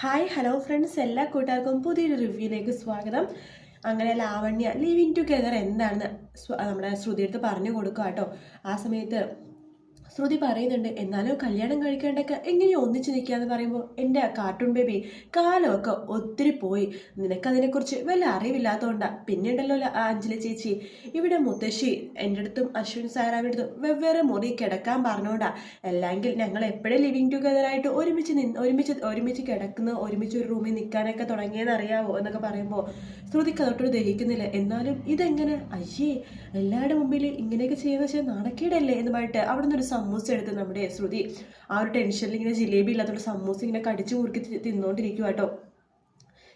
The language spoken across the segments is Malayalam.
ഹായ് ഹലോ ഫ്രണ്ട്സ് എല്ലാ കൂട്ടുകാർക്കും പുതിയൊരു റിവ്യൂയിലേക്ക് സ്വാഗതം. അങ്ങനെ ലാവണ്യ ലിവിങ് ടുഗെദർ എന്താണെന്ന് നമ്മുടെ ശ്രുതിയെടുത്ത് പറഞ്ഞു കൊടുക്കുക കേട്ടോ ആ സമയത്ത് ശ്രുതി പറയുന്നുണ്ട് എന്നാലും കല്യാണം കഴിക്കേണ്ടൊക്കെ എങ്ങനെയോ ഒന്നിച്ചു നിൽക്കാന്ന് പറയുമ്പോൾ എന്റെ ആ കാർട്ടൂൺ ബേബി കാലമൊക്കെ ഒത്തിരി പോയി. നിനക്കതിനെക്കുറിച്ച് വല്ല അറിവില്ലാത്തതുകൊണ്ടാണ് പിന്നീടല്ലോ ഉണ്ടല്ലോ അഞ്ജലി ചേച്ചി. ഇവിടെ മുത്തശ്ശി എന്റെ അടുത്തും അശ്വിൻ സാറാവിന്റെ അടുത്തും വെവ്വേറെ മുറി കിടക്കാൻ പറഞ്ഞുകൊണ്ടാണ് അല്ലെങ്കിൽ ഞങ്ങൾ എപ്പോഴും ലിവിങ് ടുഗതറായിട്ട് ഒരുമിച്ച് നിന്ന് ഒരുമിച്ച് ഒരുമിച്ച് കിടക്കുന്ന ഒരുമിച്ച് ഒരു റൂമിൽ നിൽക്കാനൊക്കെ തുടങ്ങിയെന്ന് അറിയാവോ എന്നൊക്കെ പറയുമ്പോൾ ശ്രുതിക്ക് അതൊട്ടൊരു ദഹിക്കുന്നില്ല. എന്നാലും ഇതെങ്ങനെ? അയ്യേ എല്ലാവരുടെ മുമ്പിൽ ഇങ്ങനെയൊക്കെ ചെയ്യുന്ന വെച്ചാൽ നാണക്കേടല്ലേ? എന്ന് പറഞ്ഞിട്ട് അവിടെ നിന്ന് ഒരു സമൂസ എടുത്ത് നമ്മുടെ ശ്രുതി ആ ഒരു ടെൻഷനിൽ ഇങ്ങനെ ജിലേബി ഇല്ലാത്തതുകൊണ്ട് സമൂസ ഇങ്ങനെ കടിച്ചു കുറുക്കി തിന്നുകൊണ്ടിരിക്കുക കേട്ടോ.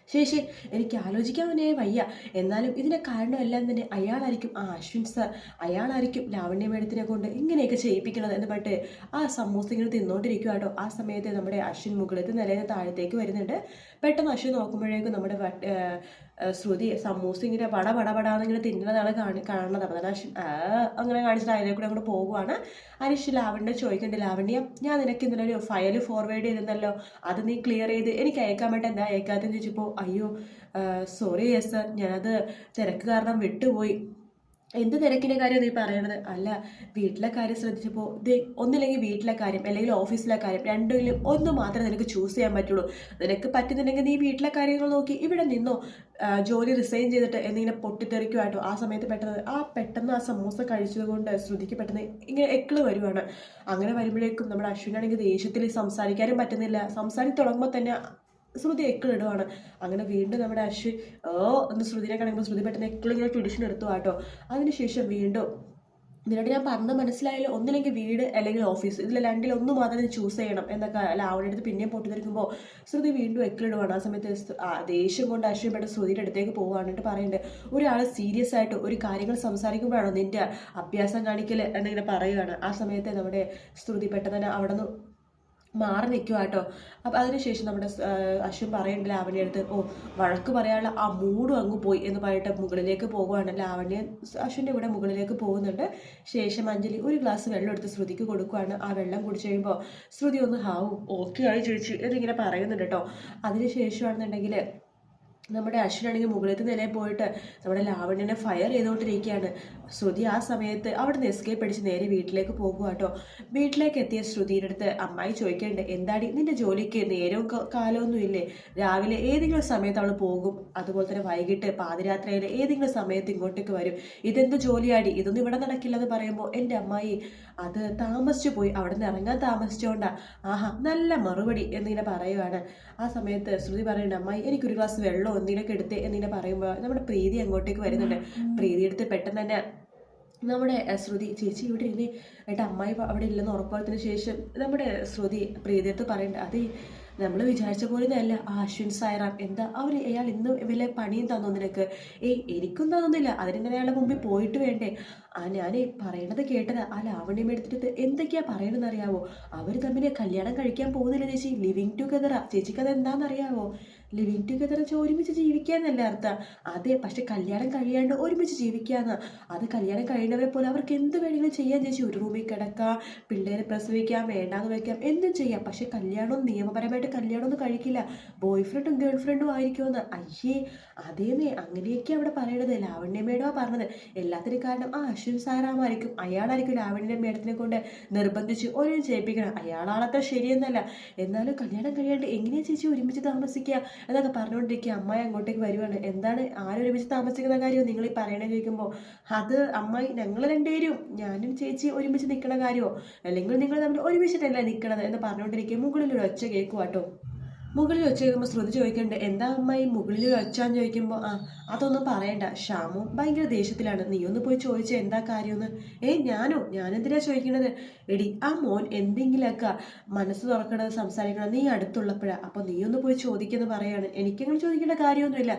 ശേഷി എനിക്ക് ആലോചിക്കാൻ തന്നെ വയ്യ. എന്നാലും കാരണം എല്ലാം തന്നെ അയാളായിരിക്കും ആ അശ്വിൻ സർ അയാളായിരിക്കും ലാവണ്യ മേഡത്തിനെ കൊണ്ട് ഇങ്ങനെയൊക്കെ ചെയ്യിപ്പിക്കണത് എന്ന് പറഞ്ഞിട്ട് ആ സമൂസ ഇങ്ങനെ തിന്നോണ്ടിരിക്കുക കേട്ടോ. ആ സമയത്ത് നമ്മുടെ അശ്വിൻ മുകളിലത്തെ നിലയിൽ താഴത്തേക്ക് വരുന്നുണ്ട്. പെട്ടെന്ന് അശു നോക്കുമ്പോഴേക്കും നമ്മുടെ ശ്രുതി സമൂസ ഇങ്ങനെ പട പട പടാന്ന് ഇങ്ങനെ തിന്നുന്നതാണ് കാണി കാണുന്നത്. അപ്പം തന്നെ അശ്വിൻ അങ്ങനെ കാണിച്ചിട്ട് അതിലെ കൂടെ അങ്ങോട്ട് പോകുവാണ്. അനിഷ് ലാവണ്യ ചോദിക്കണ്ട ലാവണ്യ ഞാൻ നിനക്ക് ഇന്നലെ ഒരു ഫയൽ ഫോർവേഡ് ചെയ്തിരുന്നല്ലോ. അത് നീ ക്ലിയർ ചെയ്ത് എനിക്ക് അയക്കാൻ വേണ്ടി എന്താ അയക്കാത്തെന്ന് ചോദിച്ചപ്പോൾ അയ്യോ സോറി യെസ് സർ ഞാനത് തിരക്ക് കാരണം വിട്ടുപോയി. എന്ത് തിരക്കിന്റെ കാര്യം നീ പറയണത്? അല്ല വീട്ടിലെ കാര്യം ശ്രദ്ധിച്ചപ്പോൾ ദേ ഒന്നില്ലെങ്കിൽ വീട്ടിലെ കാര്യം അല്ലെങ്കിൽ ഓഫീസിലെ കാര്യം രണ്ടിലും ഒന്ന് മാത്രമേ നിനക്ക് ചൂസ് ചെയ്യാൻ പറ്റുള്ളൂ. നിനക്ക് പറ്റുന്നുണ്ടെങ്കിൽ നീ വീട്ടിലെ കാര്യങ്ങൾ നോക്കി ഇവിടെ നിന്നോ. ജോലി റിസൈൻ ചെയ്തിട്ട് എന്നിങ്ങനെ പൊട്ടിത്തെറിക്കുമായിട്ടോ ആ സമയത്ത് പെട്ടെന്ന് ആ പെട്ടെന്ന് ആ സമൂസ കഴിച്ചത് കൊണ്ട് ശ്രുതിക്ക് പെട്ടെന്ന് ഇങ്ങനെ എക്കിൾ വരുവാണ്. അങ്ങനെ വരുമ്പോഴേക്കും നമ്മുടെ അശ്വിനാണെങ്കിൽ ദേഷ്യത്തിൽ സംസാരിക്കാനും പറ്റുന്നില്ല. സംസാരിച്ച് തുടങ്ങുമ്പോൾ തന്നെ ശ്രുതി എക്കിളിടുവാണ്. അങ്ങനെ വീണ്ടും നമ്മുടെ അശ്വിൻ ഓ എന്ന് ശ്രുതിനെ കാണുമ്പോൾ ശ്രുതി പെട്ടെന്ന് എക്കിളിങ്ങനെ ട്യൂഷൻ എടുത്തു കേട്ടോ അതിനുശേഷം വീണ്ടും നിന്നോട് ഞാൻ പറഞ്ഞ മനസ്സിലായാലും? ഒന്നില്ലെങ്കിൽ വീട് അല്ലെങ്കിൽ ഓഫീസ് ഇതിൽ രണ്ടിൽ ഒന്ന് മാത്രം ചൂസ് ചെയ്യണം എന്നൊക്കെ അല്ല ലാവണി അടുത്ത് പിന്നെയും പൊട്ടിത്തെറിക്കുമ്പോൾ ശ്രുതി വീണ്ടും എക്കിളിടുവാണ്. ആ സമയത്ത് ദേഷ്യം കൊണ്ട് അശ്വിൻ പെട്ടെന്ന് ശ്രുതിയുടെ അടുത്തേക്ക് പോകാനായിട്ട് പറയുന്നുണ്ട് ഒരാൾ സീരിയസ് ആയിട്ട് ഒരു കാര്യങ്ങൾ സംസാരിക്കുമ്പോഴാണോ നിന്റെ അഭ്യാസം കാണിക്കൽ എന്നിങ്ങനെ പറയുകയാണ് ആ സമയത്ത് നമ്മുടെ ശ്രുതി പെട്ടെന്ന് തന്നെ അവിടെ നിന്ന് മാറി നിൽക്കുക കേട്ടോ. അപ്പം അതിനുശേഷം നമ്മുടെ അശ്വിൻ പറയുന്നുണ്ട് ലാവണ്യ അടുത്ത് ഓ വഴക്ക് പറയാനുള്ള ആ മൂടും അങ്ങ് പോയി എന്ന് പറഞ്ഞിട്ട് മുകളിലേക്ക് പോകുവാണ്. ലാവണ്യ അശ്വിന്റെ കൂടെ മുകളിലേക്ക് പോകുന്നുണ്ട്. ശേഷം അഞ്ജലി ഒരു ഗ്ലാസ് വെള്ളം എടുത്ത് ശ്രുതിക്ക് കൊടുക്കുവാണ്. ആ വെള്ളം കുടിച്ചു കഴിയുമ്പോൾ ശ്രുതി ഒന്ന് ഹാവും ഓക്കെ ആയി ചോദിച്ചു എന്നിങ്ങനെ പറയുന്നുണ്ട് കേട്ടോ. അതിനുശേഷമാണെന്നുണ്ടെങ്കിൽ നമ്മുടെ അശ്വിനാണെങ്കിൽ മുകളിലത്തെ നിലയിൽ പോയിട്ട് നമ്മുടെ ലാവണ്യനെ ഫയർ ചെയ്തുകൊണ്ടിരിക്കുകയാണ്. ശ്രുതി ആ സമയത്ത് അവിടെ നിന്ന് എസ്കേപ്പ് അടിച്ച് നേരെ വീട്ടിലേക്ക് പോകുക കേട്ടോ വീട്ടിലേക്ക് എത്തിയ ശ്രുതിയുടെ അടുത്ത് അമ്മായി ചോദിക്കേണ്ടത് എന്താടി നിന്റെ ജോലിക്ക് നേരവും കാലമൊന്നും ഇല്ലേ? രാവിലെ ഏതെങ്കിലും സമയത്ത് അവൾ പോകും. അതുപോലെ തന്നെ വൈകിട്ട് പാതിരാത്രിയിൽ ഏതെങ്കിലും സമയത്ത് ഇങ്ങോട്ടേക്ക് വരും. ഇതെന്ത് ജോലിയാടി? ഇതൊന്നും ഇവിടെ നടക്കില്ലെന്ന് പറയുമ്പോൾ എന്റെ അമ്മായി അത് താമസിച്ചു പോയി. അവിടെ നിന്ന് ഇറങ്ങാൻ താമസിച്ചുകൊണ്ടാണ് ആഹാ നല്ല മറുപടി എന്നിങ്ങനെ പറയുവാണ്. ആ സമയത്ത് ശ്രുതി പറയുന്നുണ്ട് അമ്മായി എനിക്കൊരു ഗ്ലാസ് വെള്ളമോ എന്തെങ്കിലുമൊക്കെ എടുത്ത് എന്നിങ്ങനെ പറയുമ്പോൾ നമ്മുടെ പ്രീതി അങ്ങോട്ടേക്ക് വരുന്നുണ്ട്. പ്രീതി എടുത്ത് പെട്ടെന്ന് തന്നെ നമ്മുടെ ശ്രുതി ചേച്ചി ഇവിടെ ഇരുന്ന് ഏട്ടാ അമ്മായി അവിടെ ഇല്ലെന്ന് ഉറപ്പായതിനു ശേഷം നമ്മുടെ ശ്രുതി പ്രീതിയടുത്ത് പറയുന്നുണ്ട് അതെ നമ്മൾ വിചാരിച്ച പോലെ അല്ല ആ അശ്വിൻ സായറാം എന്താ അവർ അയാൾ ഇന്ന് വല്ല പണിയും തന്നു നിനക്ക്? ഏയ് എനിക്കും തന്നില്ല അതിനെങ്ങനെ അയാളുടെ മുമ്പിൽ പോയിട്ട് വേണ്ടേ? ആ ഞാൻ പറയണത് കേട്ടത് ആ ലാവണ്യം എടുത്തിട്ട് എന്തൊക്കെയാ പറയണമെന്ന് അറിയാവോ അവർ തമ്മിൽ കല്യാണം കഴിക്കാൻ പോകുന്നില്ല ചേച്ചി? ലിവിങ് ടുഗദറാ ചേച്ചിക്ക് അത് എന്താണെന്നറിയാവോ ലിവിങ് ടുഗദർ ഒരുമിച്ച് ജീവിക്കുക എന്നല്ലേ അർത്ഥം. അതെ പക്ഷെ കല്യാണം കഴിയാണ്ട് ഒരുമിച്ച് ജീവിക്കുക അത് കല്യാണം കഴിയുന്നവരെ പോലെ അവർക്ക് എന്ത് വേണമെങ്കിലും ചെയ്യാൻ ചേച്ചി. ഒരു റൂമിൽ കിടക്കാം പിള്ളേരെ പ്രസവിക്കാം വേണ്ടാന്ന് വെക്കാം എന്തും ചെയ്യാം. പക്ഷെ കല്യാണം നിയമപരമായിട്ട് കല്യാണം ഒന്നും കഴിക്കില്ല. ബോയ് ഫ്രണ്ടും ഗേൾ ഫ്രണ്ടും ആയിരിക്കുമെന്ന്. അയ്യേ അതേമേ അങ്ങനെയൊക്കെ അവിടെ പറയണത്. ലാവണ്യ മേഡമാ പറഞ്ഞത്. എല്ലാത്തിനും കാരണം ആ അശ്വിൻ സാറാമായിരിക്കും. അയാളായിരിക്കും ലാവണ്യ മേഡത്തിനെ കൊണ്ട് നിർബന്ധിച്ച് ഒരേ ചെയ്യിപ്പിക്കണം അയാളാണത്ര ശരിയെന്നല്ല. എന്നാലും കല്യാണം കഴിയാണ്ട് എങ്ങനെയാ ചേച്ചി ഒരുമിച്ച് താമസിക്കുക? എന്നൊക്കെ പറഞ്ഞുകൊണ്ടിരിക്കുക. അമ്മായി അങ്ങോട്ടേക്ക് വരുവാണ്. എന്താണ്? ആരൊരുമിച്ച് താമസിക്കുന്ന കാര്യമോ? നിങ്ങൾ ഈ പറയണേ ചോദിക്കുമ്പോൾ അത് അമ്മായി ഞങ്ങൾ രണ്ടുപേരും ഞാനും ചേച്ചി ഒരുമിച്ച് നിൽക്കണ കാര്യമോ? അല്ലെങ്കിൽ നിങ്ങൾ തമ്മിൽ ഒരുമിച്ചിട്ടല്ല നിൽക്കണത് എന്ന് പറഞ്ഞുകൊണ്ടിരിക്കുക. മുകളിൽ ഒരു ഒച്ച കേൾക്കുക കേട്ടോ മുകളിൽ വെച്ച് കഴിയുമ്പോൾ ശ്രുതി ചോദിക്കേണ്ടത് എന്താ അമ്മായി മുകളിൽ വെച്ചാന്ന് ചോദിക്കുമ്പോൾ ആ അതൊന്നും പറയണ്ട. ഷാമു ഭയങ്കര ദേഷ്യത്തിലാണ്. നീ ഒന്ന് പോയി ചോദിച്ചാൽ എന്താ കാര്യമെന്ന്. ഏയ് ഞാനോ? ഞാനെന്തിനാ ചോദിക്കണത്? എടി ആ മോൻ എന്തെങ്കിലുമൊക്കെ മനസ്സ് തുറക്കണത് സംസാരിക്കണം നീ അടുത്തുള്ളപ്പോഴാണ് അപ്പോൾ നീ ഒന്ന് പോയി ചോദിക്കുന്നത് പറയാണ്. എനിക്കങ്ങനെ ചോദിക്കേണ്ട കാര്യമൊന്നുമില്ല.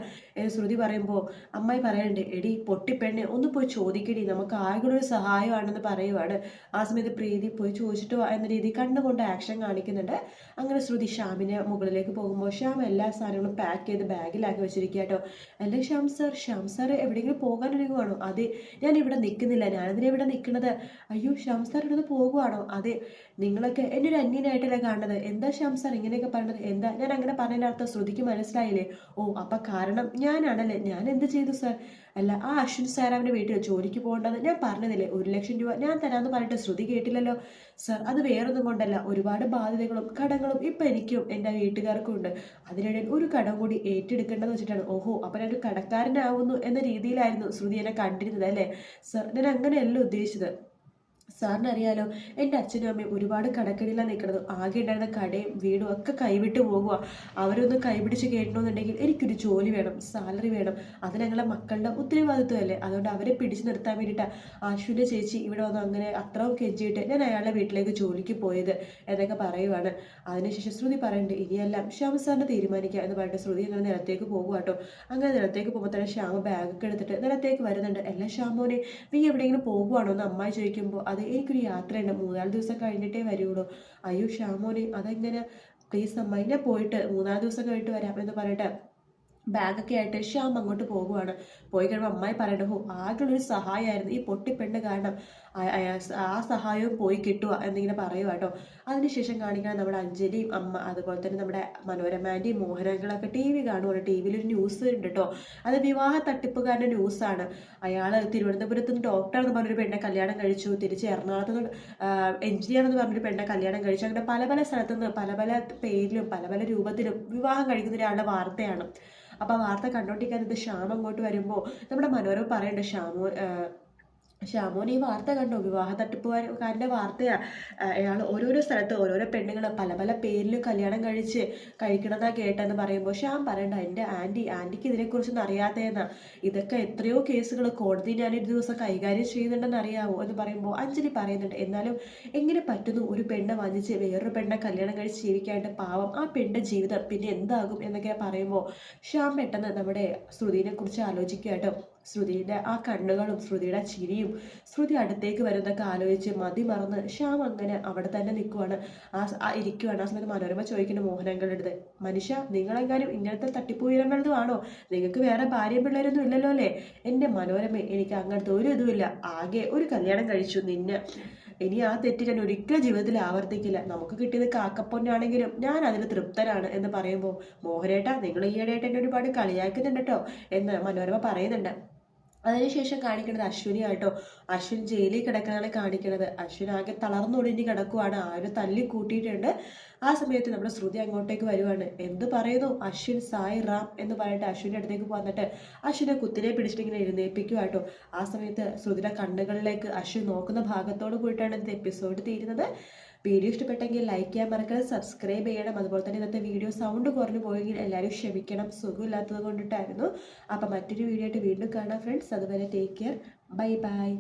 ശ്രുതി പറയുമ്പോൾ അമ്മായി പറയണ്ടേ എടി പൊട്ടിപ്പെണ്ണെ ഒന്ന് പോയി ചോദിക്കടി. നമുക്ക് ആകെ ഒരു സഹായമാണെന്ന് പറയുവാണ്. ആ സമയത്ത് പ്രീതി പോയി ചോദിച്ചിട്ട് എന്ന രീതി കണ്ണുകൊണ്ട് ആക്ഷൻ കാണിക്കുന്നുണ്ട്. അങ്ങനെ ശ്രുതി ഷാമിനെ മുകളിലേക്ക് വീട്ടിലേക്ക് പോകുമ്പോൾ ശ്യാം എല്ലാ സാധനങ്ങളും പാക്ക് ചെയ്ത് ബാഗിലാക്കി വെച്ചിരിക്കുക കേട്ടോ. അല്ലേ ശ്യാം സാർ ശ്യാം സാർ എവിടെയെങ്കിലും പോകാൻ ഒരുങ്ങുവാണോ അതെ ഞാൻ ഇവിടെ നിൽക്കുന്നില്ല. ഞാനെന്തിനാ ഇവിടെ നിൽക്കുന്നത്? അയ്യോ ശ്യാം സാർ ഇവിടെ നിന്ന് പോകുവാണോ? അതെ നിങ്ങളൊക്കെ എന്റെ ഒരു അന്യനായിട്ടല്ലേ കാണുന്നത്? എന്താ ശ്യാം സാർ ഇങ്ങനെയൊക്കെ പറഞ്ഞത്? എന്താ? ഞാൻ അങ്ങനെ പറഞ്ഞതിന്റെ അർത്ഥം ശ്രുതിക്ക് മനസ്സിലായില്ലേ? ഓ അപ്പം കാരണം ഞാനാണല്ലേ. ഞാൻ എന്ത് ചെയ്തു സാർ അല്ല ആ അശ്വിൻ സാർ അവന്റെ വീട്ടിൽ ജോലിക്ക് പോകേണ്ടത് ഞാൻ പറഞ്ഞതില്ലേ ഒരു ലക്ഷം രൂപ ഞാൻ തരാമെന്ന് പറഞ്ഞിട്ട് ശ്രുതി കേട്ടില്ലല്ലോ? സർ അത് വേറൊന്നും കൊണ്ടല്ല. ഒരുപാട് ബാധ്യതകളും കടങ്ങളും ഇപ്പം എനിക്കും എന്റെ വീട്ടുകാർക്കും ഉണ്ട്. അതിനിടയിൽ ഒരു കടം കൂടി ഏറ്റെടുക്കേണ്ടതെന്ന് വെച്ചിട്ടാണ്. ഓഹോ അപ്പം ഞാനൊരു കടക്കാരനാവുന്നു എന്ന രീതിയിലായിരുന്നു ശ്രുതി എന്നെ കണ്ടിരുന്നത് അല്ലേ? സർ ഞാൻ അങ്ങനെയല്ല ഉദ്ദേശിച്ചത്. സാറിന് അറിയാലോ എന്റെ അച്ഛനും അമ്മയും ഒരുപാട് കടക്കടിയിലാണ് നിൽക്കുന്നത്. ആകെ ഉണ്ടായിരുന്ന കടയും വീടും ഒക്കെ കൈവിട്ട് പോകുക അവരൊന്ന് കൈപിടിച്ച് കേട്ടണമെന്നുണ്ടെങ്കിൽ എനിക്കൊരു ജോലി വേണം സാലറി വേണം. അത് ഞങ്ങളെ മക്കളുടെ ഉത്തരവാദിത്വമല്ലേ. അതുകൊണ്ട് അവരെ പിടിച്ചു നിർത്താൻ വേണ്ടിയിട്ടാണ് ആശുവിന്റെ ചേച്ചി ഇവിടെ വന്ന് അങ്ങനെ അത്രയും കെഞ്ചിയിട്ട് ഞാൻ അയാളുടെ വീട്ടിലേക്ക് ജോലിക്ക് പോയത് എന്നൊക്കെ പറയുവാണ്. അതിനുശേഷം ശ്രുതി പറയുന്നുണ്ട് ഇനിയെല്ലാം ശ്യാമ സാറിന് തീരുമാനിക്കുക എന്ന് പറഞ്ഞിട്ട് ശ്രുതി അങ്ങനെ നിലത്തേക്ക് പോകുക കേട്ടോ. അങ്ങനെ നിലത്തേക്ക് പോകുമ്പോൾ തന്നെ ശ്യാമ ബാഗൊക്കെ എടുത്തിട്ട് നിലത്തേക്ക് വരുന്നുണ്ട്. എല്ലാ ശ്യാമോനെ നീ എവിടെയെങ്കിലും പോകുവാണോ? എന്ന് അമ്മായി ചോദിക്കുമ്പോൾ അത് എനിക്കൊരു യാത്രയുണ്ട്. മൂന്നാൽ ദിവസം കഴിഞ്ഞിട്ടേ വരുള്ളൂ. അയ്യോ ഷാമോനെ അതെങ്ങനെ? പ്ലീസ് അമ്മ പോയിട്ട് മൂന്നാൽ ദിവസം കഴിഞ്ഞിട്ട് വരാം എന്ന് പറഞ്ഞിട്ട് ബാഗൊക്കെ ആയിട്ട് ശ്യാം അങ്ങോട്ട് പോകുവാണ്. പോയി കഴിയുമ്പോൾ അമ്മായി പറയണ്ട ഹോ ആകെയുള്ളൊരു സഹായമായിരുന്നു ഈ പൊട്ടിപ്പെണ്ണ് കാരണം ആ- സഹായവും പോയി കിട്ടുക എന്നിങ്ങനെ പറയുക കേട്ടോ അതിനുശേഷം കാണിക്കാൻ നമ്മുടെ അഞ്ജലിയും അമ്മ അതുപോലെ തന്നെ നമ്മുടെ മനോരമാന്റെയും മോഹനങ്ങളൊക്കെ ടി വി കാണുവാണ്. ടി വിയിലൊരു ന്യൂസ് ഉണ്ട് കേട്ടോ അത് വിവാഹ തട്ടിപ്പുകാരന്റെ ന്യൂസാണ്. അയാൾ തിരുവനന്തപുരത്ത് നിന്ന് ഡോക്ടറാണെന്ന് പറഞ്ഞൊരു പെണ്ണെ കല്യാണം കഴിച്ചു. തിരിച്ച് എറണാകുളത്ത് നിന്ന് എഞ്ചിനീയർ എന്ന് പറഞ്ഞൊരു പെണ്ണെ കല്യാണം കഴിച്ചു. അങ്ങനെ പല പല സ്ഥലത്തു നിന്ന് പല പല പേരിലും പല പല രൂപത്തിലും വിവാഹം കഴിക്കുന്ന ഒരാളുടെ വാർത്തയാണ്. അപ്പോൾ വാർത്ത കണ്ടോണ്ടിരിക്കാനത് ശ്യാം അങ്ങോട്ട് വരുമ്പോൾ നമ്മുടെ മനോരമ പറയുന്നുണ്ട് ശ്യാമോ ശ്യാമോൻ ഈ വാർത്ത കണ്ടോ? വിവാഹ തട്ടിപ്പുകാരന്റെ വാർത്തയാ അയാൾ ഓരോരോ സ്ഥലത്ത് ഓരോരോ പെണ്ണുങ്ങൾ പല പല പേരിലും കല്യാണം കഴിച്ച് കഴിക്കണമെന്നാ കേട്ടെന്ന് പറയുമ്പോൾ ശ്യാം പറയണ്ട എന്റെ ആന്റി ആന്റിക്ക് ഇതിനെക്കുറിച്ചൊന്നും അറിയാത്തതെന്നാ ഇതൊക്കെ എത്രയോ കേസുകൾ കോടതി ഞാൻ ഞാനൊരു ദിവസം കൈകാര്യം ചെയ്യുന്നുണ്ടെന്ന് അറിയാവോ? എന്ന് പറയുമ്പോൾ അഞ്ജലി പറയുന്നുണ്ട്. എന്നാലും എങ്ങനെ പറ്റുന്നു ഒരു പെണ്ണെ വാങ്ങിച്ച് വേറൊരു പെണ്ണെ കല്യാണം കഴിച്ച് ജീവിക്കാണ്ട് പാവം ആ പെണ്ണിന്റെ ജീവിതം പിന്നെ എന്താകും? എന്നൊക്കെ പറയുമ്പോൾ ശ്യാം പെട്ടെന്ന് നമ്മുടെ ശ്രുതിനെക്കുറിച്ച് ആലോചിക്കുക കേട്ടോ ശ്രുതിയുടെ ആ കണ്ണുകളും ശ്രുതിയുടെ ചിരിയും ശ്രുതി അടുത്തേക്ക് വരുന്നതൊക്കെ ആലോചിച്ച് മതി മറന്ന് ശ്യാം അങ്ങനെ അവിടെ തന്നെ നിൽക്കുവാണ്. ആ ഇരിക്കുവാണ്. ആ സമയത്ത് മനോരമ ചോദിക്കുന്ന മോഹനങ്ങളുടെ മനുഷ്യ നിങ്ങളെങ്ങാനും ഇങ്ങനത്തെ തട്ടിപ്പു വിവരങ്ങളതും ആണോ നിങ്ങൾക്ക് വേറെ ഭാര്യ പിള്ളേരൊന്നും ഇല്ലല്ലോ അല്ലേ? എന്റെ മനോരമ എനിക്ക് അങ്ങനത്തെ ഒരു ഇതുമില്ല. ആകെ ഒരു കല്യാണം കഴിച്ചു നിന്നെ. ഇനി ആ തെറ്റ് ഞാൻ ഒരിക്കലും ജീവിതത്തിൽ ആവർത്തിക്കില്ല. നമുക്ക് കിട്ടിയത് കാക്കപ്പൊന്നാണെങ്കിലും ഞാൻ അതിൽ തൃപ്തനാണ് എന്ന് പറയുമ്പോൾ മോഹനേട്ട നിങ്ങൾ ഈയിടെയായിട്ട് എന്നെ ഒരുപാട് കളിയാക്കുന്നുണ്ട് കേട്ടോ എന്ന് മനോരമ പറയുന്നുണ്ട്. അതിനുശേഷം കാണിക്കുന്നത് അശ്വിനിയായിട്ടോ അശ്വിൻ ജയിലിൽ കിടക്കാനാണ് കാണിക്കുന്നത് അശ്വിൻ ആകെ തളർന്നൊടിഞ്ഞ് കിടക്കുവാണ്. ആരും തല്ലി കൂട്ടിയിട്ടുണ്ട്. ആ സമയത്ത് നമ്മുടെ ശ്രുതി അങ്ങോട്ടേക്ക് വരുവാണ്. എന്ത് പറയുന്നു? അശ്വിൻ സായി റാം എന്ന് പറഞ്ഞിട്ട് അശ്വിന്റെ അടുത്തേക്ക് വന്നിട്ട് അശ്വിനെ കുത്തിനെ പിടിച്ചിട്ട് ഇങ്ങനെ എഴുന്നേൽപ്പിക്കുക കേട്ടോ ആ സമയത്ത് ശ്രുതിയുടെ കണ്ണുകളിലേക്ക് അശ്വിൻ നോക്കുന്ന ഭാഗത്തോട് കൂടിയിട്ടാണ് ഇത് എപ്പിസോഡ് തീരുന്നത്. വീഡിയോ ഇഷ്ടപ്പെട്ടെങ്കിൽ ലൈക്ക് ചെയ്യാൻ മറക്കരുത് സബ്സ്ക്രൈബ് ചെയ്യണം. അതുപോലെ തന്നെ ഇന്നത്തെ വീഡിയോ സൗണ്ട് കുറഞ്ഞു പോയെങ്കിൽ എല്ലാവരും ക്ഷമിക്കണം. സുഖമില്ലാത്തത് കൊണ്ടിട്ടായിരുന്നു. അപ്പം മറ്റൊരു വീഡിയോ ആയിട്ട് വീണ്ടും കാണാം ഫ്രണ്ട്സ് അതുവരെ ടേക്ക് കെയർ ബൈ ബൈ